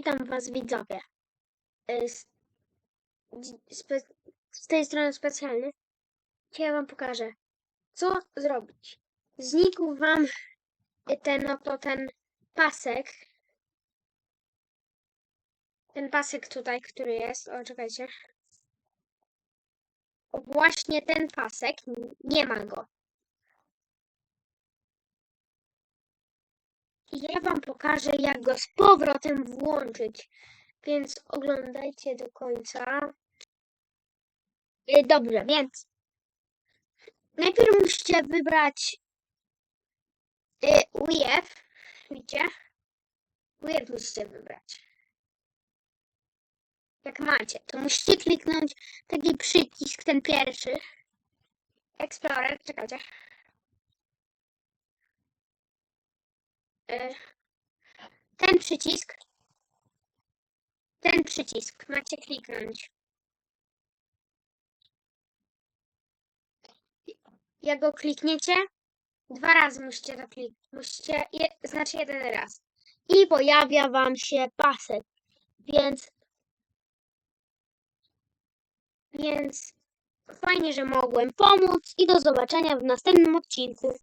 Witam Was widzowie. Y, Z, z tej strony specjalny. Dzisiaj Wam pokażę, co zrobić. Znikł Wam ten oto ten pasek. Ten pasek tutaj, który jest. O, czekajcie. Właśnie ten pasek. Nie ma go. Ja Wam pokażę, jak go z powrotem włączyć. Więc oglądajcie do końca. Y, Dobrze, więc najpierw musicie wybrać y, UEF. Widzicie? UEF musicie wybrać. Jak macie, to musicie kliknąć taki przycisk, ten pierwszy. Explorer, czekajcie. Ten przycisk. Ten przycisk macie kliknąć. Jak go klikniecie, dwa razy musicie to kliknąć. Musicie, je, znaczy jeden raz. I pojawia wam się pasek. Więc, więc fajnie, że mogłem pomóc i do zobaczenia w następnym odcinku.